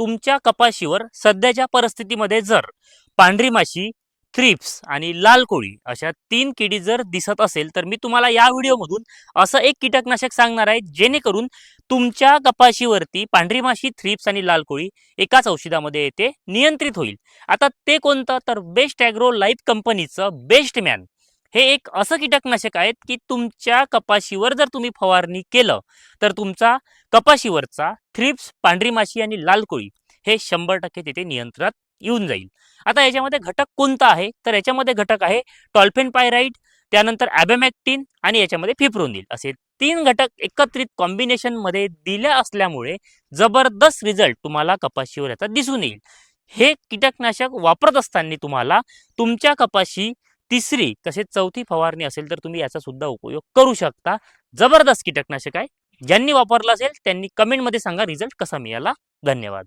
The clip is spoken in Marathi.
तुमच्या कपाशीवर सध्याच्या परिस्थितीमध्ये जर पांढरी माशी थ्रिप्स आणि लाल कोळी अशा तीन किडी जर दिसत असेल तर मी तुम्हाला या व्हिडिओमधून असं एक कीटकनाशक सांगणार आहे जेणेकरून तुमच्या कपाशीवरती पांढरी माशी थ्रिप्स आणि लाल कोळी एकाच औषधामध्ये येते नियंत्रित होईल. आता ते कोणतं? तर बेस्ट ॲग्रो लाईफ कंपनीचं बेस्ट मॅन हे एक असं कीटकनाशक आहेत की तुमच्या कपाशीवर जर तुम्ही फवारणी केलं तर तुमचा कपाशीवरचा थ्रिप्स पांढरी माशी आणि लाल कोळी हे शंभर टक्के तिथे नियंत्रणात येऊन जाईल. आता याच्यामध्ये घटक कोणता आहे? तर याच्यामध्ये घटक आहे टॉल्फेन पायराईड त्यानंतर ॲबेमॅक्टिन आणि याच्यामध्ये फिप्रोनिल असे तीन घटक एकत्रित कॉम्बिनेशनमध्ये दिल्या असल्यामुळे जबरदस्त रिझल्ट तुम्हाला कपाशीवर याचा दिसून येईल. हे कीटकनाशक वापरत असताना तुम्हाला तुमच्या कपाशी तिसरी तसेच चौथी फवारणी असेल तर तुम्ही याचा सुद्धा उपयोग करू शकता. जबरदस्त कीटकनाशक आहे. ज्यांनी वापरलं असेल त्यांनी कमेंटमध्ये सांगा रिझल्ट कसा मिळाला? धन्यवाद.